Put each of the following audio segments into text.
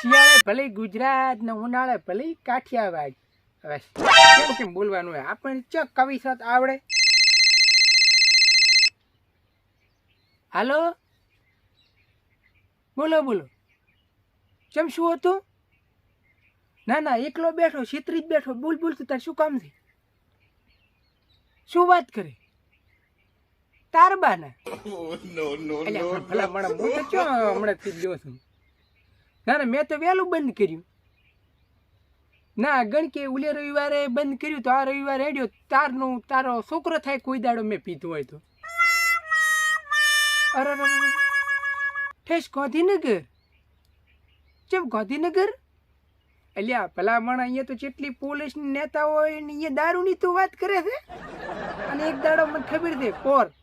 શિયાળે ભલે ગુજરાત ને ઉનાળે ભલે કાઠિયાવાડ. હવે કેમ કેમ બોલવાનું હોય? આપણને ચ કવિ સત આવડે? હાલો? બોલો બોલો. ચમ શું હતું? ના ના એકલો બેઠો છેતરી જ બેઠો. બોલ બોલ તું તાર શું કામ છે? શું વાત કરે? તાર બાના અલ્યા, ભલા મને હું તો ચો હમણાંથી જ જોઉં છું. ના ના, મેં તો વહેલું બંધ કર્યું. ના, ગણકે ઉલે રવિવારે બંધ કર્યું તો આ રવિવારે હેડ્યો તારનો, તારો છોકરો થાય કોઈ દાડો મેં પીધું હોય તો. અરે. ઠેસ ગાંધીનગર? ચમ ગાંધીનગર? અલ્યા પેલા માણા અહીંયા તો જેટલી પોલીસ નેતા હોય ને અહીંયા દારૂની તો વાત કરે છે. અને એક દાડો મને ખબર છે, પોર.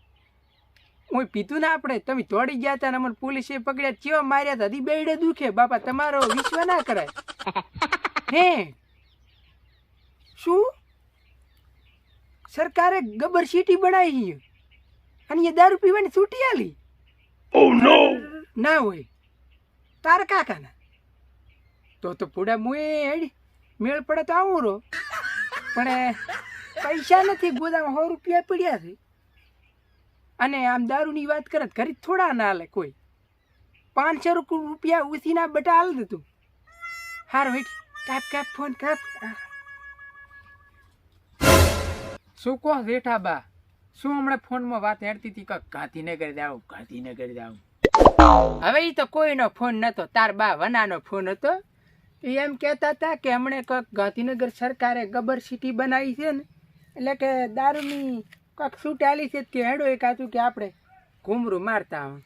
હું પીતું ના આપણે? તમે દોડી ગયા હતા ને અમને પોલીસે પકડ્યા કેવા માર્યા હતા? હજી બેડે દુખે. બાપા તમારો વિશ્વ ના કરાય. હે? શું? સરકારે ગબર સીટી બનાવી અને એ દારૂ પીવાની છૂટી આલી. ના હોય. તારા કાકાના. તો તો પૂડા મુએ મેળ પડે તો આવું રો પણ પૈસા નથી ગોદામાં સો રૂપિયા પડ્યા છે. અને આમ દારૂની વાત કરે તો ઘરે થોડા ના લે કોઈ. પાંચસો રૂપિયા ઉસીના બટા હાલ દે તું હાર વેઠ કાપ કાપ, ફોન, કાપ. શું કહો જેઠા બા? શું હમણાં ફોનમાં વાત હેડતી હતી? કે ગાંધીનગર જાવ ગાંધીનગર જાવ હવે એ તો કોઈનો ફોન નતો, તાર બા વનાનો ફોન હતો. એ એમ કહેતા હતા કે હમણે કંઈક ગાંધીનગર સરકારે ગબર સિટી બનાવી છે ને. એટલે કે દારૂની છૂટ આલી છે કે હેડો એક હતું કે આપણે ઘૂમરું મારતા આવો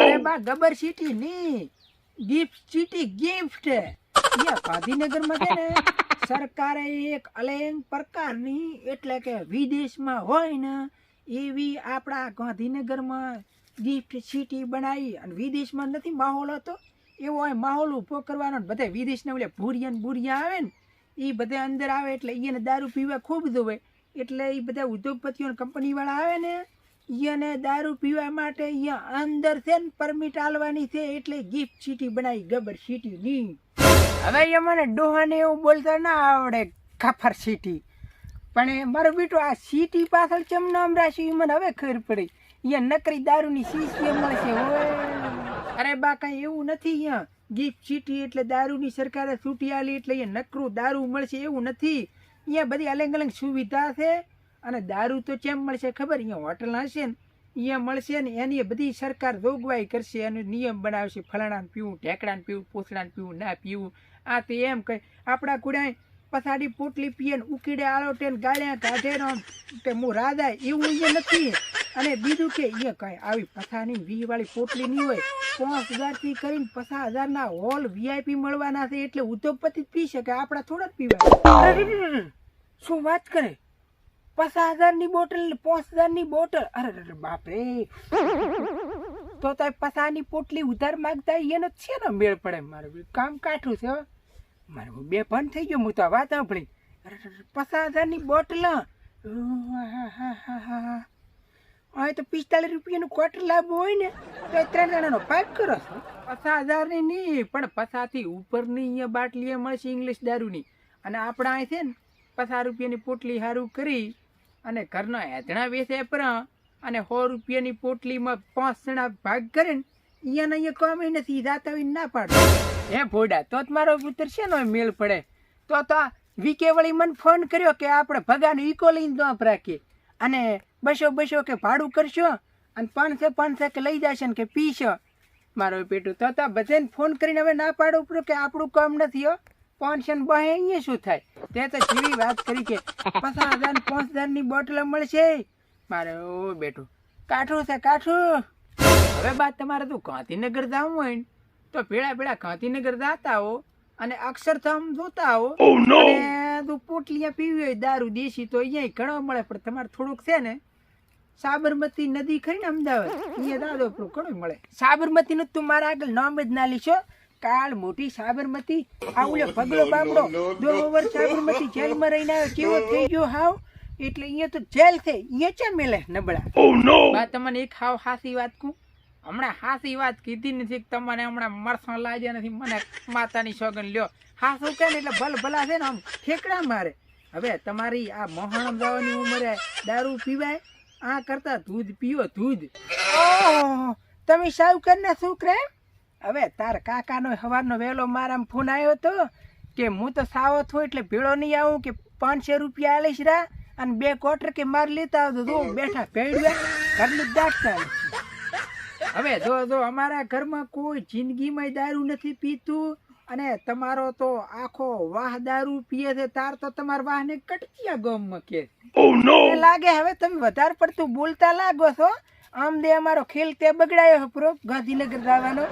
અરે બા ગબર સિટી ની. ગિફ્ટ સિટી ગિફ્ટ અહીંયા ગાંધીનગરમાં છે ને સરકારે એક અલગ પ્રકારની એટલે કે વિદેશમાં હોય ને એવી આપણા ગાંધીનગરમાં ગિફ્ટ સિટી બનાવી અને વિદેશમાં નથી માહોલ હતો. એવો હોય માહોલ ઊભો કરવાનો બધા વિદેશના ઓલે ભૂરિયા ભૂરિયા આવે ને એ બધા અંદર આવે એટલે એને દારૂ પીવા ખૂબ જોવે એટલે એ બધા ઉદ્યોગપતિઓ કંપનીવાળા આવે ને એને દારૂ પીવા માટે અહીંયા અંદર છે ને પરમિટ આલવાની છે, એટલે ગિફ્ટ સીટી બનાવી, ગબર સીટી ની. હવે એ મને ડોહાને એવું બોલતા ના આવડે ખાફર સીટી પણ એ મારો બેટો આ સિટી પાછળ ચમ નામ ઈ મને હવે ખબર પડી. અહીંયા નકરી દારૂની સીસી મળશે છે અરે બા, કાંઈ એવું નથી અહીંયા. ગિફ્ટ સીટી એટલે દારૂની સરકારે છૂટી આલી, એટલે અહીંયા નકરું દારૂ મળશે, એવું નથી. અહીંયા બધી અલગ અલગ સુવિધા છે અને દારૂ તો કેમ મળશે ખબર? અહીંયા હોટલ હશે ને. અહીંયા મળશે ને એની બધી સરકાર જોગવાઈ કરશે, એનો નિયમ બનાવશે. ફલાણાને પીવું ઢેકડાને પીવું પૂછડાને પીવું, ના પીવું. આ તે એમ કહે આપણા કુડાય પથાડી પોટલી પીએ ને ઉકીડે આળોટે ગાળ્યા કાઢે કે હું રાધા એવું અહીંયા નથી. અને બીજું કે અહીંયા કાંઈ આવી પથાની વીવાળી પોટલી નહીં હોય પાંચ હજારથી કરીને પચાસ હજારના હોલ વીઆઈપી મળવાના છે એટલે ઉદ્યોગપતિ જ પી શકે આપણા થોડા જ રે. શું વાત કરે? પચાસ હજારની બોટલ પાંચ હજારની બોટલ? અરે અરે બાપરે. બાપ તો તાર પસાની પોટલી ઉધાર માંગતા એનો છે ને મેળ પડે મારું. કામ કાઠું છે મારું મારે બે ભન થઈ ગયો હું તો વાત સાંભળી. પચાસ હજારની બોટલ. હા હા હા. હવે તો પિસ્તાલીસ રૂપિયાનું ક્વાર્ટર લાભ હોય ને તો એ ત્રણ જણાનો પાઇપ કરો છો. પચાસ હજારની નહીં પણ પચાસથી ઉપરની અહીંયા બાટલી મળશે ઇંગ્લિશ દારૂની. અને આપણા અહીં છે ને પચાસ રૂપિયાની પોટલી સારું કરી અને ઘરનો હેતણા વેચે પર અને સો રૂપિયાની પોટલીમાં પાંચ જણા ભાગ કરે ને અહીંયા અહીંયા કોમે નથી જાતા હોય ના પાડો. હે ભોડા તો જ મારો પુત્ર છે ને મેળ પડે. તો તો વીકે વળી મને ફોન કર્યો કે આપણે ભગાને ઇકો લઈને દોપ રાખીએ અને બસો બસો કે ભાડું કરશો અને પાંચસો પાંચસો કે લઈ જશે ને કે પીશો. મારો પેટું તો તો બધાને ફોન કરીને હવે ના પાડું પડ્યું કે આપણું કામ નથી હો. પાંચસો ને બહે અહીંયા શું થાય? તે તો જેવી વાત કરી કે પચાસ હજાર પાંચ હજારની બોટલ મળશે. મારે ઓ બેટું કાઠું છે કાઠું. હવે બાદ તમારે તું ગાંધીનગર જવું હોય ને તો ભેળા ભેળા ગાંધીનગર જાતા હો અને અક્ષરધામ જોતા આવો અને તું પોટલીયા પીવી હોય દારૂ દેશી તો અહીંયા ઘણો મળે પણ તમારે થોડુંક છે ને સાબરમતી નદી ખરી ને અમદાવાદ? અહીંયા દાદો ઘણું મળે. સાબરમતી નું તું મારા આગળ નામ જ ના લીશો. કાળ મોટી સાબરમતી આ ઓલો પગલો બાબડો દો ઓવર સાબરમતી જેલમાં રહીને આવ્યો. કેવો થઈ ગયો હાવ? એટલે અહીંયા તો જેલ છે. અહીંયા ચા મેલે નબળા? બા તમને એક હાવ હાસી વાત કહું? હમણાં હાસી વાત કીધી નથી કે તમને હમણાં મરસણ લાગ્યા નથી. મને માતાની સોગન લ્યો. હાસું કે ને એટલે ભલ ભલા છે ને આમ ઠેકડા મારે. હવે તમારી આ મોહણ જવાની ઉંમરે દારૂ પીવાય? આ કરતા દૂધ પીવો દૂધ તમે સાવકરના છોકરા એમ? હવે તાર કાકાનો હવારનો વહેલો મારામાં ફોન આવ્યો હતો કે હું તો સાવો છું એટલે ભેળો નહીં આવું કે પાંચસો રૂપિયા આલીશ રા અને બે કોટર કે માર લેતા આવતો જો બેઠા ભેળવ્યા ઘરનું નથી. હવે જો જો, અમારા ઘરમાં કોઈ જિંદગીમાં દારૂ નથી પીતું અને તમારો તો આખો વાહ દારૂ પીએ છે તાર તો તમારા વાહને કટકિયા ગમ કે લાગે હવે તમે વધારે પડતું બોલતા લાગો છો. આમ દે અમારો ખેલ તે બગડાયો છે પ્રો ગાંધીનગર જવાનો.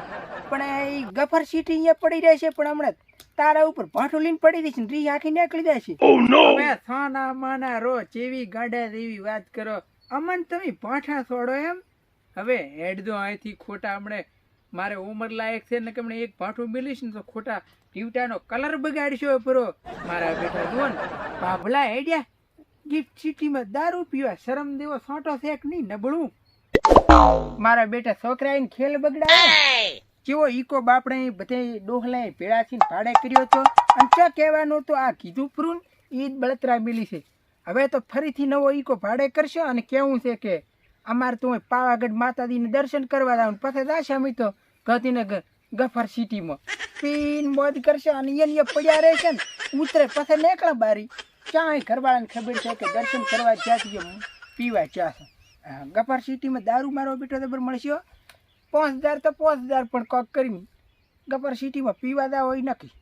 પણ એ ગફર સીટી અહીંયા પડી રહે છે પણ હમણાં તારા ઉપર ભાઠું લઈને પડી રહી છે રી આખી નીકળી જાય છે. હવે થાના માના રો જેવી ગાડા જેવી વાત કરો. અમન તમે ભાઠા છોડો એમ. હવે હેડ દો અહીંથી ખોટા હમણે મારે ઉંમર લાયક છે ને કે હમણાં એક ભાઠું મિલીશ ને તો ખોટા ટીવટાનો કલર બગાડશો પરો. મારા બેટા જુઓ ને, ભાભલા હેડ્યા. ગિફ્ટ સિટીમાં દારૂ પીવા શરમ દેવો સોટો શેક નહીં નબળું? મારા બેટા છોકરા એને ખેલ બગડાવે કેવો ઈકો બાપડે બધે ડોહલા ભેળાથી ભાડે કર્યો તો અને ચા કહેવાનું તો આ કીધું પૂરું ઈ બળતરા મિલી છે. હવે તો ફરીથી નવો ઈકો ભાડે કરશો અને કેવું છે કે અમારે તો પાવાગઢ માતાજીને દર્શન કરવા જવાનું પછી જાશે અમે તો ગતિનગર ગફર સિટીમાં. પીન મોજ કરશે અને એને પડ્યા રહેશે ને, ઉતરે પછી નીકળે બારી. ક્યાંય ઘરવાળાને ખબર છે કે દર્શન કરવા જ્યાંથી પીવા ચા છે. ગફર સિટીમાં દારૂ મારો બેટો તો મળશે. પાંચ હજાર તો પાંચ હજાર પણ કોક કરીને. ગફર સિટીમાં પીવા દા હોય નક્કી.